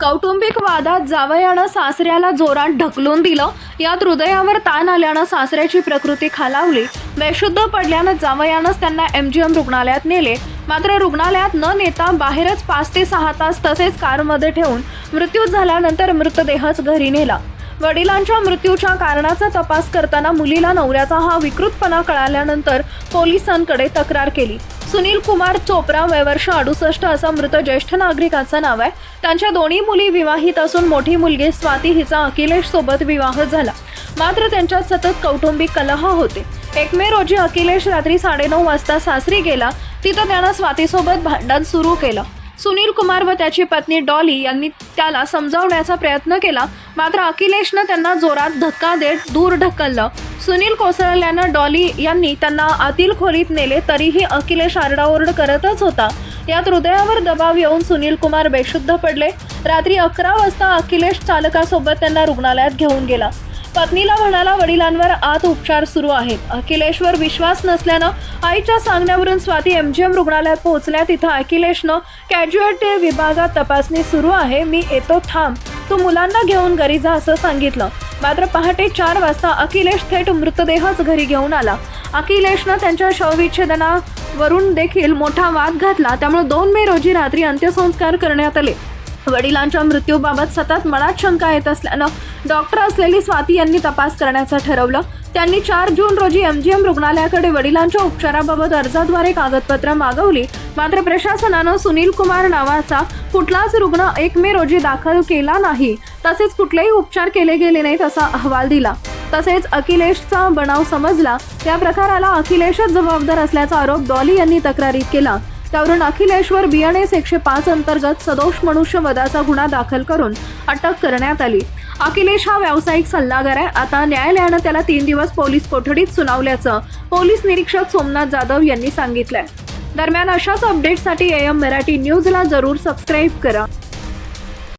कौटुंबिक वादात जावयानं सासऱ्याला जोरात ढकलून दिलं. यात हृदयावर ताण आल्यानं सासऱ्याची प्रकृती खालावली. बेशुद्ध पडल्यानं जावयानंच त्यांना एम जी एम रुग्णालयात नेले. मात्र रुग्णालयात न नेता बाहेरच पाच ते सहा तास तसेच कारमध्ये ठेवून मृत्यू झाल्यानंतर मृतदेहच घरी नेला. वडिलांच्या मृत्यूच्या कारणाचा तपास करताना मुलीला नवऱ्याचा हा विकृतपणा कळाल्यानंतर पोलिसांकडे तक्रार केली. सुनील कुमार चोप्रा वयवर्ष अडुसष्ट असा मृत ज्येष्ठ नागरिकाचं नाव आहे. त्यांच्या दोन्ही मुली विवाहित असून मोठी मुलगी स्वाती हिचा अखिलेश सोबत विवाह झाला. मात्र त्यांच्यात सतत कौटुंबिक कलह होते. एक मे रोजी अखिलेश रात्री साडेनऊ वाजता सासरी गेला. तिथं त्यानं स्वातीसोबत भांडण सुरू केलं. सुनील कुमार व त्याची पत्नी डॉली यांनी त्याला समजावण्याचा प्रयत्न केला. मात्र अखिलेशनं त्यांना जोरात धक्का देत दूर ढकललं. सुनील कोसळल्यानं डॉली यांनी त्यांना आतील खोलीत नेले तरीही अखिलेश आरडाओरड करतच होता. यात हृदयावर दबाव येऊन सुनील कुमार बेशुद्ध पडले. रात्री अकरा वाजता अखिलेश चालकासोबत त्यांना रुग्णालयात घेऊन गेला. पत्नीला म्हणाला वडिलांवर आत उपचार सुरू आहेत. अखिलेशवर विश्वास नसल्यानं आईच्या सांगण्यावरून स्वाती एम जी एम रुग्णालयात पोहोचल्या तिथं अखिलेशनं कॅज्युअल्टी विभागात तपासणी सुरू आहे. मी येतो थांब. तू मुलांना घेऊन घरी जा असं सांगितलं. मात्र पहाटे चार वाजता अखिलेश थेट मृतदेहच घरी घेऊन आला. अखिलेशनं त्यांच्या शवविच्छेदनावरून देखील मोठा वाद घातला. त्यामुळे दोन मे रोजी रात्री अंत्यसंस्कार करण्यात आले. वडिलांच्या मृत्यूबाबत सतत मनात शंका येत असल्यानं डॉक्टर असलेली स्वाती यांनी तपास करण्याचं ठरवलं. त्यांनी चार जून रोजी एम जी एम रुग्णालयाकडे वडिलांच्या उपचाराबाबत अर्जाद्वारे कागदपत्र मागवली. मात्र प्रशासनानं सुनील कुमार नावाचा कुठलाच रुग्ण एक मे रोजी दाखल केला नाही. तसेच कुठलेही उपचार केले गेले नाहीत असा अहवाल दिला. तसेच अखिलेशचा बनाव समजला. या प्रकाराला अखिलेशच जबाबदार असल्याचा आरोप डॉली यांनी तक्रारीत केला. त्यावरून अखिलेशवर बियाणेस एकशे पाच अंतर्गत सदोष मनुष्यवधाचा गुन्हा दाखल करून अटक करण्यात आली. अखिलेश हा व्यावसायिक सल्लागार आहे. आता न्यायालयानं त्याला तीन दिवस पोलीस कोठडीत सुनावल्याचं पोलीस निरीक्षक सोमनाथ जाधव यांनी सांगितलंय. दरम्यान अशाच अपडेटसाठी एम मराठी न्यूजला जरूर सबस्क्राईब करा.